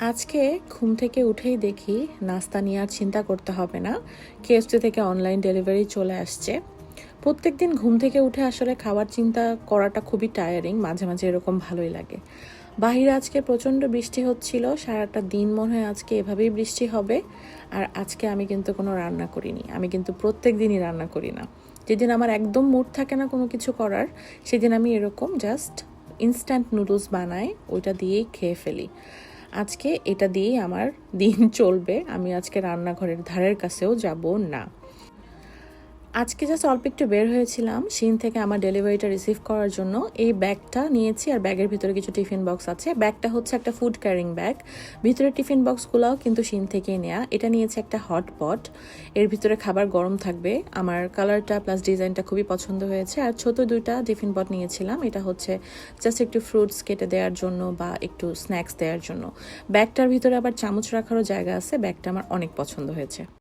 আজকে ঘুম থেকে উঠেই দেখি নাস্তা নিয়ে আর চিন্তা করতে হবে না। কেএফসি থেকে অনলাইন ডেলিভারি চলে আসছে। প্রত্যেকদিন ঘুম থেকে উঠে আসলে খাবার চিন্তা করাটা খুবই টায়ারিং মাঝে মাঝে এরকম ভালোই লাগে। বাহিরে আজকে প্রচণ্ড বৃষ্টি হচ্ছিল, সারাটা দিন মনে হয় আজকে এভাবেই বৃষ্টি হবে। আর আজকে আমি কিন্তু কোনো রান্না করিনি, আমি কিন্তু প্রত্যেক দিনই রান্না করি না। যেদিন আমার একদম মুড থাকে না কোনো কিছু করার, সেদিন আমি এরকম জাস্ট ইনস্ট্যান্ট নুডলস বানাই, ওইটা দিয়েই খেয়ে ফেলি। আজকে এটা দিয়েই আমার দিন চলবে। আমি আজকে রান্নাঘরের ধারের কাছেও যাব না। আজকে জাস্ট অল্প একটু বের হয়েছিলাম। সিন থেকে আমার ডেলিভারিটা রিসিভ করার জন্য। এই ব্যাগটা নিয়েছি আর ব্যাগের ভিতরে কিছু টিফিন বক্স আছে। ব্যাগটা হচ্ছে একটা ফুড ক্যারিং ব্যাগ ভিতরে টিফিন বক্সগুলোও কিন্তু সিন থেকেই নেওয়া এটা নিয়েছে একটা হট পট এর ভিতরে খাবার গরম থাকবে। আমার কালারটা প্লাস ডিজাইনটা খুবই পছন্দ হয়েছে। আর ছোট দুইটা টিফিন পট নিয়েছিলাম। এটা হচ্ছে জাস্ট একটু ফ্রুটস কেটে দেওয়ার জন্য বা একটু স্ন্যাক্স দেওয়ার জন্য। ব্যাগটার ভিতরে আবার চামচ রাখারও জায়গা আছে। ব্যাগটা আমার অনেক পছন্দ হয়েছে।